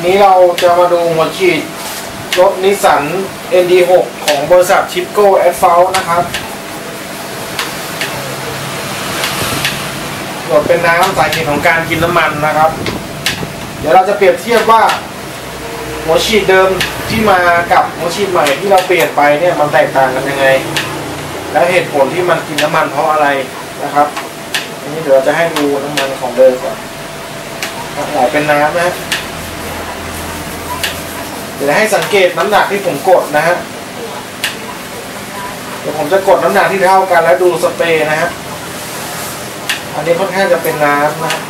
นนี้เราจะมาดูหัวฉีดรถนิสสัน ND6 ของบริษัทชิปโก้แอดฟลนะครับตรวจเป็นน้ำสาเหตุของการกินน้ำมันนะครับ เดี๋ยวเราจะเปรียบเทียบว่า หัวฉีดเดิมที่มากับหัวฉีดใหม่ที่เราเปลี่ยนไปเนี่ยมันแตกต่างกันยังไง และเหตุผลที่มันกินน้ำมันเพราะอะไรนะครับอันนี้เดี๋ยวเราจะให้ดูน้ำมันของเดิมก่อนไหลเป็นน้ำนะ เดี๋ยวให้สังเกตน้ำหนักที่ผมกดนะฮะ เดี๋ยวผมจะกดน้ำหนักที่เท่ากันแล้วดูสเปรย์นะฮะ อันนี้ค่อนข้างจะเป็นน้ำนะฮะ